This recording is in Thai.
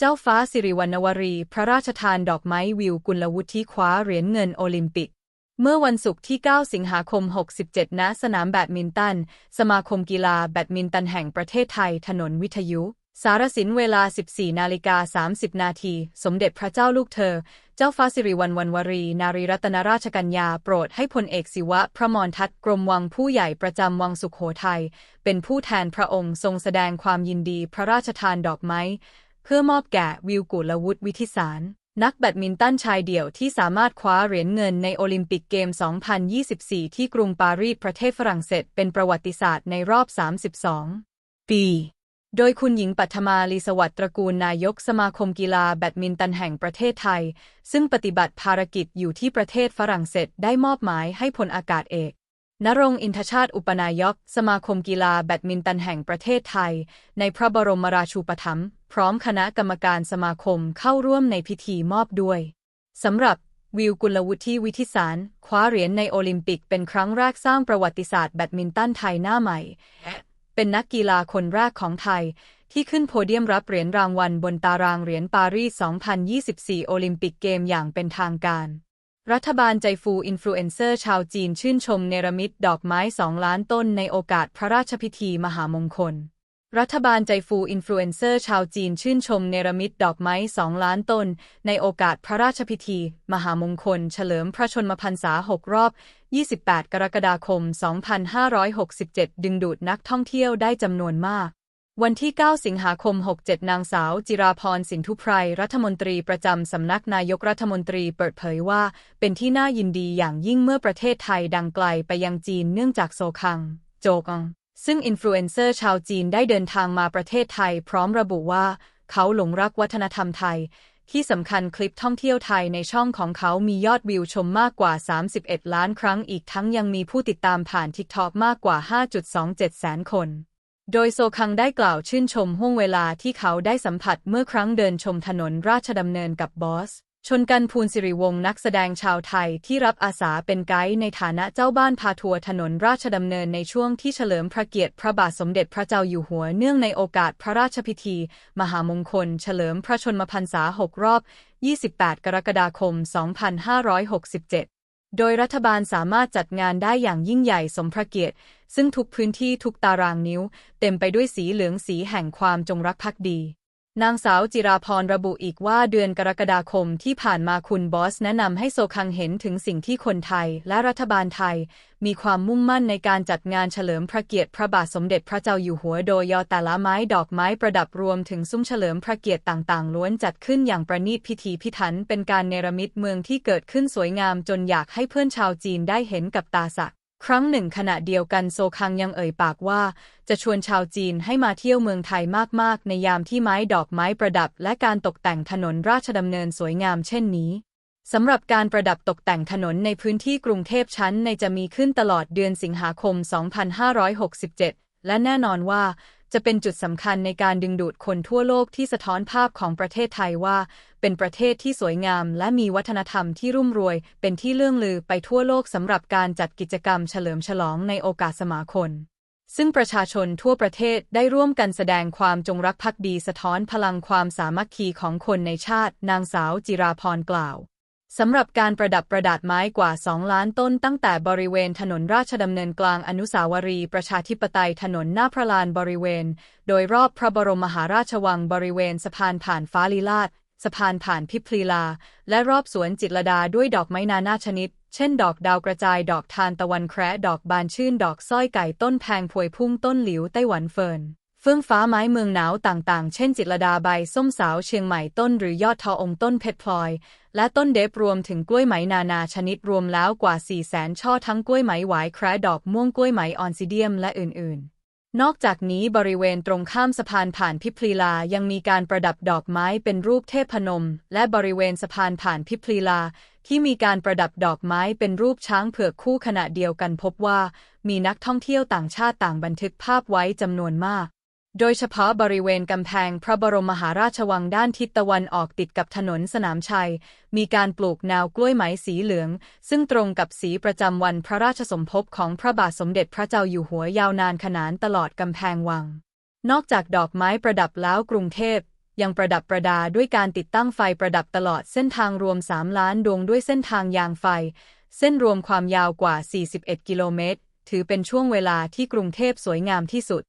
เจ้าฟ้าสิริวัณวรี พระราชทานดอกไม้วิวกุลวุฒิคว้าเหรียญเงินโอลิมปิก เมื่อวันศุกร์ที่ 9 สิงหาคม 67 ณ สนามแบดมินตัน สมาคมกีฬาแบดมินตันแห่งประเทศไทย ถนนวิทยุ สารสินเวลา 14 นาฬิกา 30 นาที สมเด็จพระเจ้าลูกเธอ เจ้าฟ้าสิริวัณวันวรี นารีรัตนราชกัญญา โปรดให้พลเอกศิวะ พระมรทัตกรมวังผู้ใหญ่ประจำวังสุขโขทัย เป็นผู้แทนพระองค์ทรงแสดงความยินดีพระราชทานดอกไม้ เพื่อมอบแก่วิวกุลวุฒิวิทิสาร นักแบดมินตันชายเดี่ยวที่สามารถคว้าเหรียญเงินในโอลิมปิกเกม 2024 ที่กรุงปารีสประเทศฝรั่งเศสเป็นประวัติศาสตร์ในรอบ 32 ปี โดยคุณหญิงปัทมาลีสวัสดิ์ตระกูลนายกสมาคมกีฬาแบดมินตันแห่งประเทศไทย ซึ่งปฏิบัติภารกิจอยู่ที่ประเทศฝรั่งเศสได้มอบหมายให้พลอากาศเอกนรงอินทชาติอุปนายก สมาคมกีฬาแบดมินตันแห่งประเทศไทย ในพระบรมราชูปถัมภ์ พร้อมคณะกรรมการสมาคมเข้าร่วมในพิธีมอบด้วยสำหรับวิวกุลวุฒิวิทิสาร คว้าเหรียญในโอลิมปิกเป็นครั้งแรกสร้างประวัติศาสตร์แบดมินตันไทยหน้าใหม่ เป็นนักกีฬาคนแรกของไทย ที่ขึ้นโพเดียมรับเหรียญรางวัลบนตารางเหรียญปารีส 2024 โอลิมปิกเกมอย่างเป็นทางการ รัฐบาลใจฟูอินฟลูเอนเซอร์ชาวจีนชื่นชมเนรมิตดอกไม้สองล้านต้นในโอกาสพระราชพิธีมหามงคล รัฐบาลใจฟูอินฟลูเอนเซอร์ชาวจีนชื่นชมเนรมิตดอกไม้สองล้านต้น ในโอกาสพระราชพิธี มหามงคล เฉลิมพระชนมพรรษา 6 รอบ 28 กรกฎาคม 2567 ดึงดูดนักท่องเที่ยวได้จำนวนมาก วันที่ 9 สิงหาคม 67 นางสาว จิราพรสินทุไพรรัฐมนตรีประจำสำนักนายกรัฐมนตรีเปิดเผยว่า เป็นที่น่ายินดีอย่างยิ่งเมื่อประเทศไทยดังไกลไปยังจีนเนื่องจากโซคัง โจกอง ซึ่งอินฟลูเอนเซอร์ชาวจีนได้เดินทางมาประเทศไทย พร้อมระบุว่า เขาหลงรักวัฒนธรรมไทย ที่สำคัญคลิปท่องเที่ยวไทยในช่องของเขามียอดวิวชมมากกว่า 31 ล้านครั้งอีกทั้งยังมีผู้ติดตามผ่านทิกทอกมากกว่า 5.27 แสนคน โดยโซคังได้กล่าวชื่นชมห่วงเวลาที่เขาได้สัมผัสเมื่อครั้งเดินชมถนนราชดำเนินกับบอส ชนกันภูลสิริวงศ์นักแสดงชาวไทยที่รับอาสาเป็นไกด์ในฐานะเจ้าบ้านพาทัวร์ถนนราชดำเนินในช่วงที่เฉลิมพระเกียรติพระบาทสมเด็จพระเจ้าอยู่หัวเนื่องในโอกาสพระราชพิธี มหามงคล เฉลิมพระชนมพรรษา 6 รอบ 28 กรกฎาคม 2567 โดยรัฐบาลสามารถจัดงานได้อย่างยิ่งใหญ่สมพระเกียรติ ซึ่งทุกพื้นที่ทุกตารางนิ้ว เต็มไปด้วยสีเหลืองสีแห่งความจงรักภักดี นางสาวจิราพรระบุอีกว่าเดือนกรกฎาคมที่ผ่านมาคุณบอสแนะนำให้โซคังเห็นถึงสิ่งที่คนไทยและรัฐบาลไทย มีความมุ่งมั่นในการจัดงานเฉลิมพระเกียรติพระบาทสมเด็จพระเจ้าอยู่หัวโดยยอแต่ละไม้ดอกไม้ประดับรวมถึงซุ้มเฉลิมพระเกียรติต่างๆ ล้วนจัดขึ้นอย่างประณีตพิธีพิถันเป็นการเนรมิตเมืองที่เกิดขึ้นสวยงามจนอยากให้เพื่อนชาวจีนได้เห็นกับตาสัก ครั้งหนึ่งขณะเดียวกันโซคังยังเอ่ยปากว่า จะชวนชาวจีนให้มาเที่ยวเมืองไทยมากๆ ในยามที่ไม้ดอกไม้ประดับ และการตกแต่งถนนราชดำเนินสวยงามเช่นนี้สำหรับการประดับตกแต่งถนนในพื้นที่กรุงเทพชั้นในจะมีขึ้นตลอดเดือนสิงหาคม 2567 และแน่นอนว่า จะเป็นจุดสำคัญในการดึงดูดคนทั่วโลกที่สะท้อนภาพของประเทศไทยว่า เป็นประเทศที่สวยงาม และมีวัฒนธรรมที่รุ่มรวย เป็นที่เลื่องลือไปทั่วโลกสำหรับการจัดกิจกรรมเฉลิมฉลองในโอกาสสมาคมซึ่งประชาชนทั่วประเทศได้ร่วมกันแสดงความจงรักภักดีสะท้อนพลังความสามัคคีของคนในชาติ นางสาวจิราพรกล่าว สำหรับการประดับประดาดไม้กว่า 2 ล้านต้นตั้งแต่บริเวณถนนราชดำเนินกลางอนุสาวรีย์ประชาธิปไตยถนนหน้าพระลานบริเวณ โดยรอบพระบรมมหาราชวังบริเวณสะพานผ่านฟ้าลีลาศสะพานผ่านพิพลีลา และรอบสวนจิตรดาด้วยดอกไม้นานาชนิด เช่น ดอกดาวกระจายดอกทานตะวันแคระดอกบานชื่น ดอกสร้อยไก่ต้นแพงพวยพุ่งต้นหลิวไต้หวันเฟิร์นเฟื่องฟ้าไม้เมืองหนาวต่างๆ เช่น จิตรดาใบส้มสาวเชียงใหม่ต้นหรือยอดทอองต้นเพชรพลอย และต้นเดฟรวมถึงกล้วยไหมนานาชนิดรวมแล้วกว่า 4 0 0แสนช่อทั้งกล้วยไหมหวายแครดอกม่วงกล้วยไหมออนซิเดียมและอื่น ๆนอกจากนี้บริเวณตรงข้ามสะพานผ่านพิพลีลายังมีการประดับดอกไม้เป็นรูปเทพนม และบริเวณสะพานผ่านพิพลีลา ที่มีการประดับดอกไม้เป็นรูปช้างเผือกคู่ขณะเดียวกันพบว่า มีนักท่องเที่ยวต่างชาติต่างบันทึกภาพไว้จำนวนมาก โดยเฉพาะบริเวณกำแพงพระบรมมหาราชวังด้านทิศตะวันออกติดกับถนนสนามชัย มีการปลูกแนวกล้วยไหมสีเหลือง ซึ่งตรงกับสีประจำวันพระราชสมภพของพระบาทสมเด็จพระเจ้าอยู่หัวยาวนานขนานตลอดกำแพงวัง นอกจากดอกไม้ประดับแล้วกรุงเทพยังประดับประดาด้วยการติดตั้งไฟประดับตลอดเส้นทางรวม 3 ล้านดวงด้วยเส้นทางยางไฟ เส้นรวมความยาวกว่า 41 กิโลเมตร ถือเป็นช่วงเวลาที่กรุงเทพสวยงามที่สุด